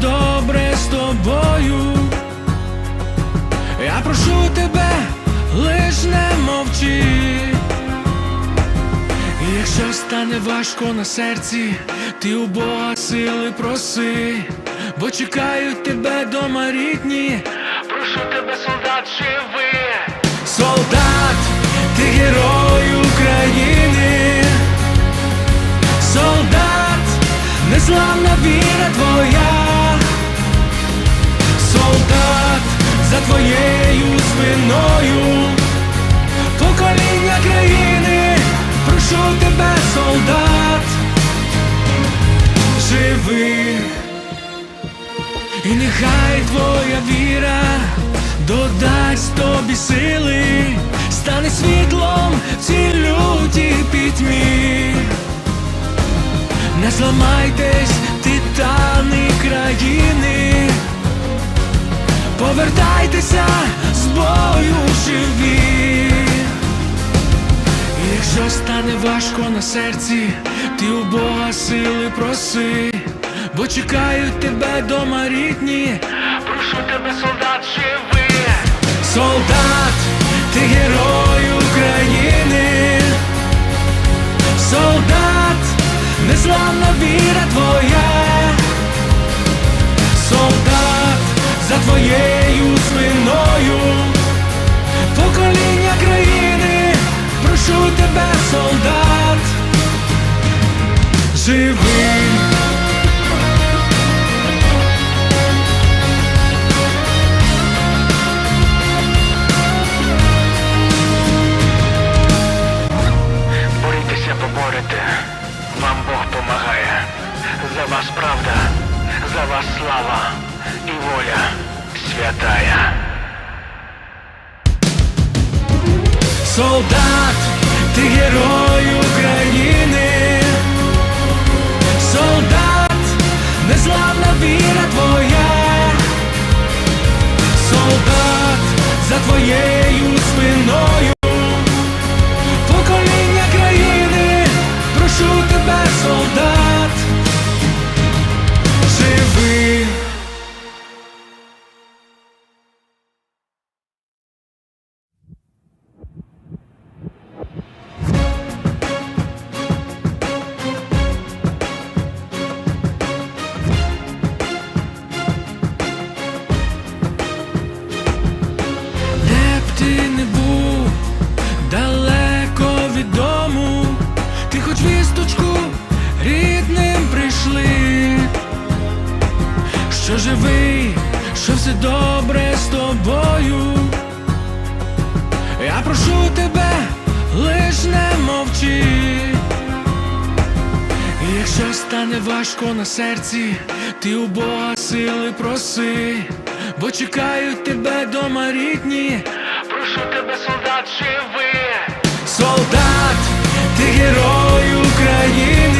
добре з тобою. Я прошу тебе, лиш не мовчи. Якщо стане важко на серці, ти у Бога сили проси, бо чекають тебе дома рідні. Прошу тебе, солдат, живи. Солдат, ти герой живи, і нехай твоя віра додасть тобі сили, стане світлом в цій лютій пітьмі. Не зламайтесь, титани країни. Повертайтеся з бою живі. Якщо стане важко на серці, ти у Бога сили проси, бо чекають тебе дома рідні. Прошу тебе, солдат, живи. Солдат, ти герой за вас слава і воля святая. Солдат, ти герой України. Солдат, незламна віра твоя. Солдат, за твоєю все добре з тобою. Я прошу тебе, лиш не мовчи. Якщо стане важко на серці, ти у Бога сили проси, бо чекають тебе дома рідні. Прошу тебе, солдат, живи. Солдат, ти герой України.